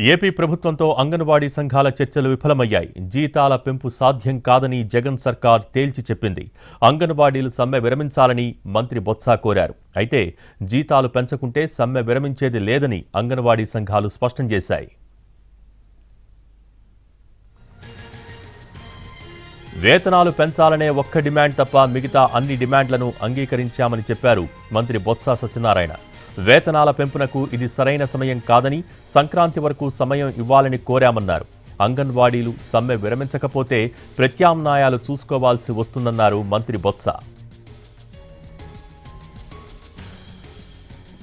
AP ప్రభుత్వంతో అంగన్వాడీ సంఘాల చర్చలు విఫలమయ్యాయి. జీతాల పెంపు సాధ్యం కాదని జగన్ సర్కార్ తేల్చి చెప్పింది. అంగన్వాడీలు సమ్మె విరమించాలని మంత్రి బొత్స కోరారు. అయితే జీతాలు పెంచకుంటే సమ్మె విరమించేది లేదని అంగన్వాడీ సంఘాలు స్పష్టం చేశాయి. వేతనాలు పెంచాలనే ఒక్క డిమాండ్ తప్ప మిగతా అన్ని డిమాండ్లను అంగీకరించామని చెప్పారు మంత్రి బొత్స సత్యనారాయణ. వేతనాల పెంపునకు ఇది సరైన సమయం కాదని సంక్రాంతి వరకు సమయం ఇవ్వాలని కోరామన్నారు. అంగన్వాడీలు సమ్మె విరమించకపోతే ప్రత్యామ్నాయాలు చూసుకోవాల్సి వస్తుందన్నారు మంత్రి బొత్స.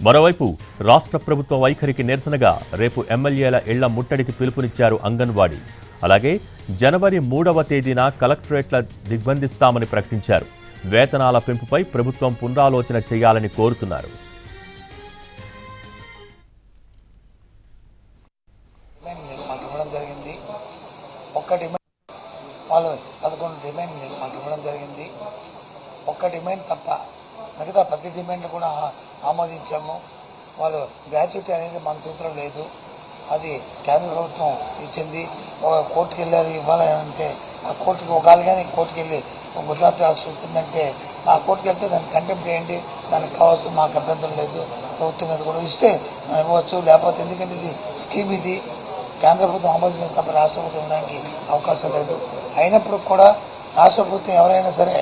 మరోవైపు రాష్ట్ర ప్రభుత్వ వైఖరికి నిరసనగా రేపు ఎమ్మెల్యేల ఇళ్ళ ముట్టడికి పిలుపునిచ్చారు అంగన్వాడీ. అలాగే జనవరి మూడవ తేదీన కలెక్టరేట్ల దిగ్బంధిస్తామని ప్రకటించారు. వేతనాల పెంపుపై ప్రభుత్వం పునరాలోచన చేయాలని కోరుతున్నారు. ఒక్క డిమాండ్ వాళ్ళు పదకొండు డిమాండ్ మాకు ఇవ్వడం జరిగింది. ఒక్క డిమాండ్ తప్ప మిగతా ప్రతి డిమాండ్లు కూడా ఆమోదించాము. వాళ్ళు గ్రాట్యుటీ అనేది మన చేతిలో లేదు. అది కేంద్ర ప్రభుత్వం ఇచ్చింది. ఒక కోర్టుకు వెళ్ళారు ఇవ్వాలి అంటే ఆ కోర్టుకి ఒకళ్ళు కానీ కోర్టుకు వెళ్ళి గుజరాత్ రాష్ట్రం వచ్చిందంటే ఆ కోర్టుకు వెళ్తే దాన్ని కంటెంప్ట్ చేయండి. దానికి కావాల్సిన మాకు అభ్యంతరం లేదు. ప్రభుత్వం మీద కూడా ఇస్తే మనం ఇవ్వచ్చు. లేకపోతే ఎందుకంటే ఇది స్కీమ్ ఇది. కేంద్ర ప్రభుత్వం ఆమోదించిన తప్ప రాష్ట్ర ప్రభుత్వం ఉండడానికి అవకాశం లేదు. అయినప్పుడు కూడా రాష్ట్ర ప్రభుత్వం ఎవరైనా సరే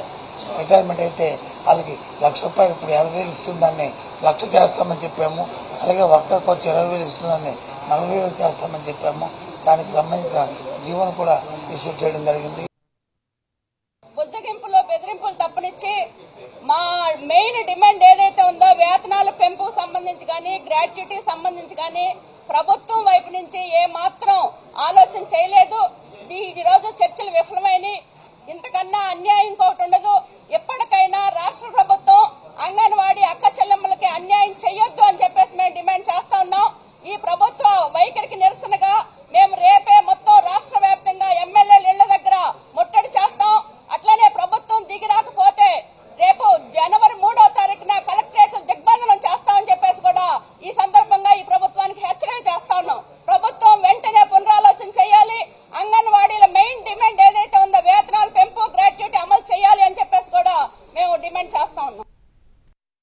రిటైర్మెంట్ అయితే వాళ్ళకి లక్ష రూపాయలు ఇప్పుడు యాభై వేలు ఇస్తుందని లక్ష చేస్తామని చెప్పాము. అలాగే వర్కర్కి వచ్చి ఇరవై వేలు ఇస్తుందని నలభై వేలు చేస్తామని చెప్పాము. దానికి సంబంధించిన జీవన కూడా ఇష్యూ చేయడం జరిగింది. బుజ్జగింపులో బెదిరింపులు తప్పనిచ్చి మా మెయిన్ డిమాండ్ ఏదైతే ఉందో వేతనాల పెంపు సంబంధించి కానీ గ్రాట్యుటీ సంబంధించి కానీ ప్రభుత్వం వైపు నుంచి ఏ మాత్రం ఆలోచన చేయలేదు. ఈ రోజు చర్చలు విఫలమైనవి ఇంతకన్నా అన్యాయం ఇంకొకటి